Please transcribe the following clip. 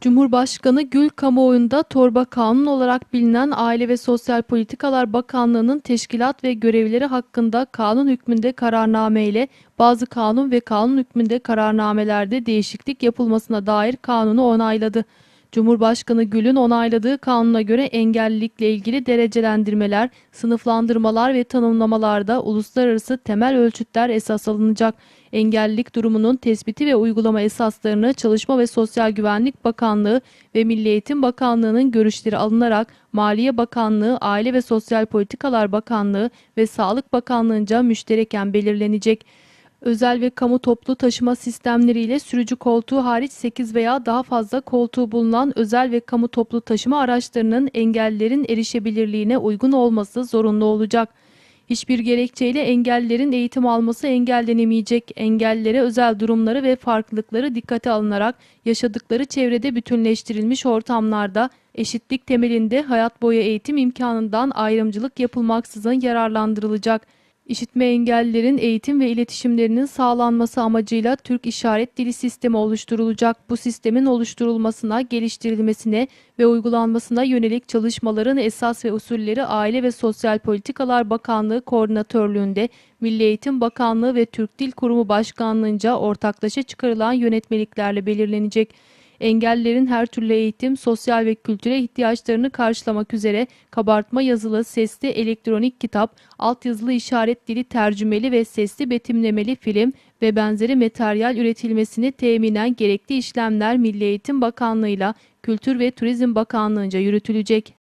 Cumhurbaşkanı Gül kamuoyunda torba kanun olarak bilinen Aile ve Sosyal Politikalar Bakanlığı'nın teşkilat ve görevleri hakkında kanun hükmünde kararname ile bazı kanun ve kanun hükmünde kararnamelerde değişiklik yapılmasına dair kanunu onayladı. Cumhurbaşkanı Gül'ün onayladığı kanuna göre engellilikle ilgili derecelendirmeler, sınıflandırmalar ve tanımlamalarda uluslararası temel ölçütler esas alınacak. Engellilik durumunun tespiti ve uygulama esaslarını Çalışma ve Sosyal Güvenlik Bakanlığı ve Milli Eğitim Bakanlığı'nın görüşleri alınarak Maliye Bakanlığı, Aile ve Sosyal Politikalar Bakanlığı ve Sağlık Bakanlığı'nca müştereken belirlenecek. Özel ve kamu toplu taşıma sistemleriyle sürücü koltuğu hariç 8 veya daha fazla koltuğu bulunan özel ve kamu toplu taşıma araçlarının engellilerin erişebilirliğine uygun olması zorunlu olacak. Hiçbir gerekçeyle engellilerin eğitim alması engellenemeyecek. Engellilere özel durumları ve farklılıkları dikkate alınarak yaşadıkları çevrede bütünleştirilmiş ortamlarda eşitlik temelinde hayat boyu eğitim imkanından ayrımcılık yapılmaksızın yararlandırılacak. İşitme engellilerin eğitim ve iletişimlerinin sağlanması amacıyla Türk İşaret Dili Sistemi oluşturulacak. Bu sistemin oluşturulmasına, geliştirilmesine ve uygulanmasına yönelik çalışmaların esas ve usulleri Aile ve Sosyal Politikalar Bakanlığı Koordinatörlüğünde, Milli Eğitim Bakanlığı ve Türk Dil Kurumu Başkanlığı'nca ortaklaşa çıkarılan yönetmeliklerle belirlenecek. Engellilerin her türlü eğitim, sosyal ve kültürel ihtiyaçlarını karşılamak üzere kabartma yazılı, sesli, elektronik kitap, altyazılı işaret dili tercümeli ve sesli betimlemeli film ve benzeri materyal üretilmesini teminen gerekli işlemler Milli Eğitim Bakanlığı'yla Kültür ve Turizm Bakanlığı'nca yürütülecek.